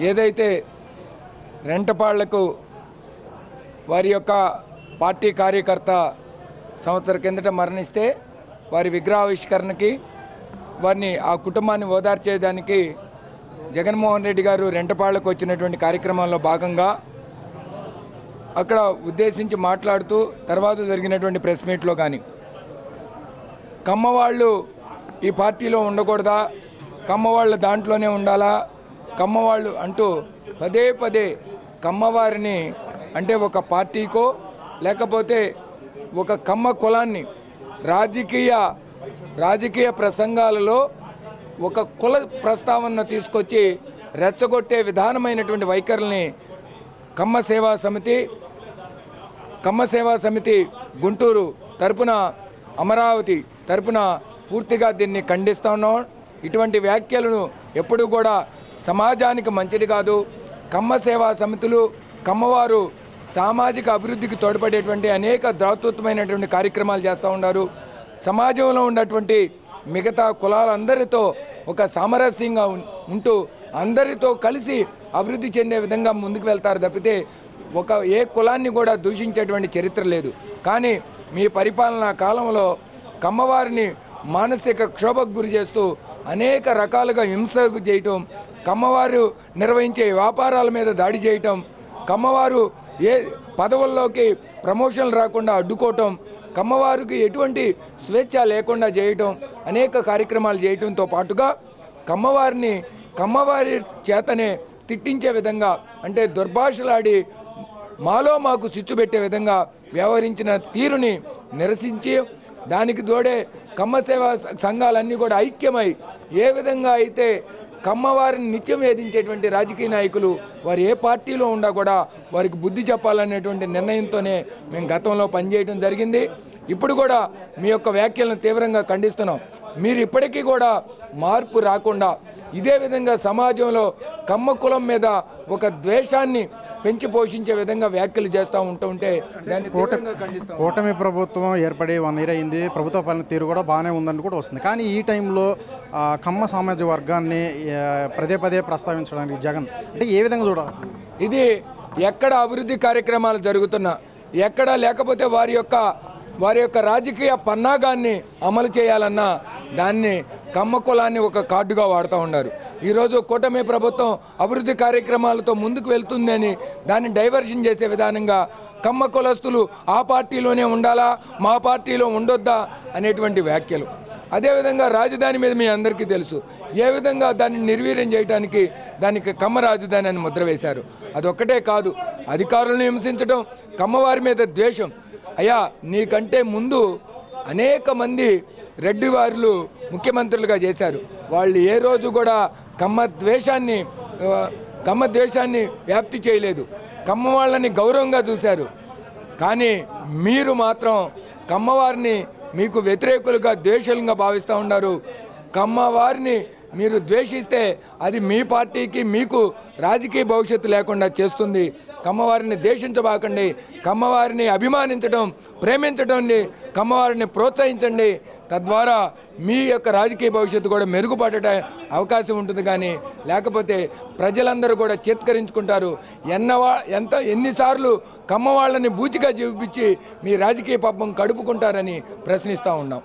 ఏదైతే రెంటపాళ్ళకు వారి యొక్క పార్టీ కార్యకర్త సంవత్సరం కిందట మరణిస్తే వారి విగ్రహావిష్కరణకి వారిని ఆ కుటుంబాన్ని ఓదార్చేదానికి జగన్మోహన్ రెడ్డి గారు రెంటపాళ్ళకు వచ్చినటువంటి కార్యక్రమంలో భాగంగా అక్కడ ఉద్దేశించి మాట్లాడుతూ తర్వాత జరిగినటువంటి ప్రెస్ మీట్లో కానీ కమ్మవాళ్ళు ఈ పార్టీలో ఉండకూడదా? కమ్మవాళ్ళు దాంట్లోనే ఉండాలా? కమ్మవాళ్ళు అంటూ పదే పదే కమ్మవారిని అంటే ఒక పార్టీకో లేకపోతే ఒక కమ్మ కులాన్ని రాజకీయ రాజకీయ ప్రసంగాలలో ఒక కుల ప్రస్తావన తీసుకొచ్చి రెచ్చగొట్టే విధానమైనటువంటి వైఖరిని కమ్మ సేవా సమితి కమ్మ సేవా సమితి గుంటూరు తరపున అమరావతి తరపున పూర్తిగా దీన్ని ఖండిస్తా ఉన్నాం. ఇటువంటి వ్యాఖ్యలను ఎప్పుడూ కూడా సమాజానికి మంచిది కాదు. కమ్మ సేవా సమితులు కమ్మవారు సామాజిక అభివృద్ధికి తోడ్పడేటువంటి అనేక దాతృత్వమైనటువంటి కార్యక్రమాలు చేస్తూ ఉన్నారు సమాజంలో ఉన్నటువంటి మిగతా కులాలందరితో ఒక సామరస్యంగా ఉం- ఉంటూ అందరితో కలిసి అభివృద్ధి చెందే విధంగా ముందుకు వెళ్తారు తప్పితే ఒక ఏ కులాన్ని కూడా దూషించేటువంటి చరిత్ర లేదు. కానీ మీ పరిపాలనా కాలంలో కమ్మవారిని మానసిక క్షోభకు గురి చేస్తూ అనేక రకాలుగా హింసకు చేయటం కమ్మవారు నిర్వహించే వ్యాపారాల మీద దాడి చేయటం కమ్మవారు ఏ పదవుల్లోకి ప్రమోషన్లు రాకుండా అడ్డుకోవటం కమ్మవారికి ఎటువంటి స్వేచ్ఛ లేకుండా చేయటం అనేక కార్యక్రమాలు చేయటంతో పాటుగా కమ్మవారిని కమ్మవారి చేతనే తిట్టించే విధంగా అంటే దుర్భాషలాడి మాలో మాకు చిచ్చు పెట్టే విధంగా వ్యవహరించిన తీరుని నిరసించి దానికి తోడే కమ్మ సేవా సంఘాలన్నీ కూడా ఐక్యమై ఏ విధంగా అయితే కమ్మవారిని నిత్యం వేధించేటువంటి రాజకీయ నాయకులు వారు ఏ పార్టీలో ఉండా కూడా వారికి బుద్ధి చెప్పాలనేటువంటి నిర్ణయంతోనే మేము గతంలో పనిచేయడం జరిగింది. ఇప్పుడు కూడా మీ యొక్క వ్యాఖ్యలను తీవ్రంగా ఖండిస్తున్నాం. మీరు ఇప్పటికీ కూడా మార్పు రాకుండా ఇదే విధంగా సమాజంలో కమ్మ కులం మీద ఒక ద్వేషాన్ని పెంచి పోషించే విధంగా వ్యాఖ్యలు చేస్తూ ఉంటూ ఉంటే దాన్ని కూటమి ప్రభుత్వం ఏర్పడి వన్ ఇయర్ అయింది. ప్రభుత్వ పాలన తీరు కూడా బాగానే ఉందని కూడా వస్తుంది. కానీ ఈ టైంలో కమ్మ సామాజిక వర్గాన్ని పదే పదే ప్రస్తావించడానికి జగన్ అంటే ఏ విధంగా చూడాలి? ఇది ఎక్కడ అభివృద్ధి కార్యక్రమాలు జరుగుతున్నా ఎక్కడ లేకపోతే వారి యొక్క వారి యొక్క రాజకీయ పన్నాగాన్ని అమలు చేయాలన్నా దాన్ని కమ్మ కులాన్ని ఒక కార్డుగా వాడుతూ ఉన్నారు. ఈరోజు కూటమి ప్రభుత్వం అభివృద్ధి కార్యక్రమాలతో ముందుకు వెళ్తుందని దాన్ని డైవర్షన్ చేసే విధానంగా కమ్మ కులస్తులు ఆ పార్టీలోనే ఉండాలా మా పార్టీలో ఉండొద్దా అనేటువంటి వ్యాఖ్యలు. అదేవిధంగా రాజధాని మీద మీ అందరికీ తెలుసు. ఏ విధంగా దాన్ని నిర్వీర్యం చేయడానికి దానికి కమ్మ రాజధాని అని ముద్ర వేశారు. అదొక్కటే కాదు అధికారులను హింసించడం కమ్మవారి మీద ద్వేషం. అయ్యా నీకంటే ముందు అనేక మంది రెడ్డి వారులు ముఖ్యమంత్రులుగా చేశారు. వాళ్ళు ఏ రోజు కూడా కమ్మ ద్వేషాన్ని కమ్మ ద్వేషాన్ని వ్యాప్తి చేయలేదు. కమ్మ వాళ్ళని గౌరవంగా చూశారు. కానీ మీరు మాత్రం కమ్మవారిని మీకు వ్యతిరేకులుగా ద్వేషులుగా భావిస్తూ ఉన్నారు. కమ్మవారిని మీరు ద్వేషిస్తే అది మీ పార్టీకి మీకు రాజకీయ భవిష్యత్తు లేకుండా చేస్తుంది. కమ్మవారిని ద్వేషించబాకండి. కమ్మవారిని అభిమానించడం ప్రేమించడాన్ని కమ్మవారిని ప్రోత్సహించండి. తద్వారా మీ యొక్క రాజకీయ భవిష్యత్తు కూడా మెరుగుపడట అవకాశం ఉంటుంది కానీ లేకపోతే ప్రజలందరూ కూడా చేత్కరించుకుంటారు. ఎన్నవా ఎంత ఎన్నిసార్లు కమ్మవాళ్ళని బూచిగా చూపించి మీ రాజకీయ పాపం కడుపుకుంటారని ప్రశ్నిస్తూ ఉన్నాం.